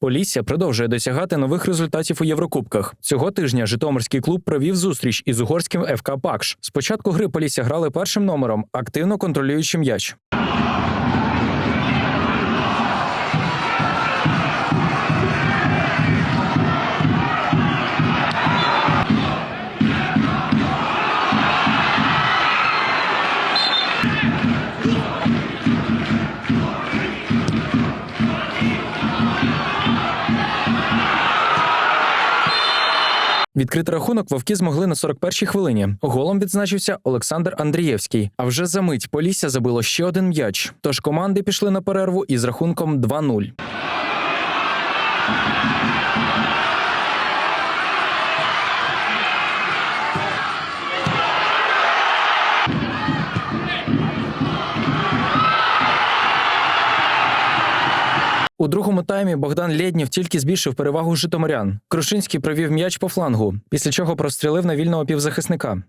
Полісся продовжує досягати нових результатів у Єврокубках. Цього тижня Житомирський клуб провів зустріч із угорським ФК Пакш. Спочатку гри Полісся грали першим номером, активно контролюючи м'яч. Відкрити рахунок вовки змогли на 41-й хвилині. Голом відзначився Олександр Андрієвський. А вже за мить Полісся забило ще один м'яч. Тож команди пішли на перерву із рахунком 2-0. У другому таймі Богдан Лєднів тільки збільшив перевагу житомирян. Крушинський провів м'яч по флангу, після чого прострілив на вільного півзахисника.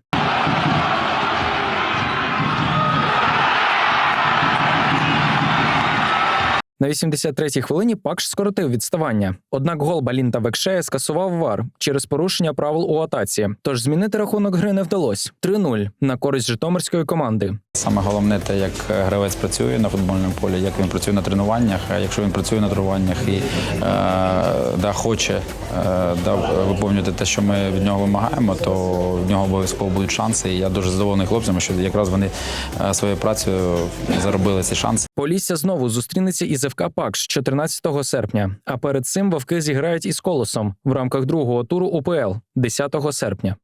На 83-й хвилині Пакш скоротив відставання. Однак гол Балінта Векшея скасував вар через порушення правил у атаці. Тож змінити рахунок гри не вдалося. 3-0 на користь житомирської команди. Саме головне те, як гравець працює на футбольному полі, як він працює на тренуваннях. А якщо він працює на тренуваннях і е, да, хоче е, да, виповнювати те, що ми від нього вимагаємо, то в нього обов'язково будуть шанси. І я дуже задоволений хлопцями, що якраз вони е, своєю працею заробили ці шанси. Полісся знову зустрінеться із ФК Пакш 14 серпня. А перед цим вовки зіграють із колосом в рамках другого туру УПЛ 10 серпня.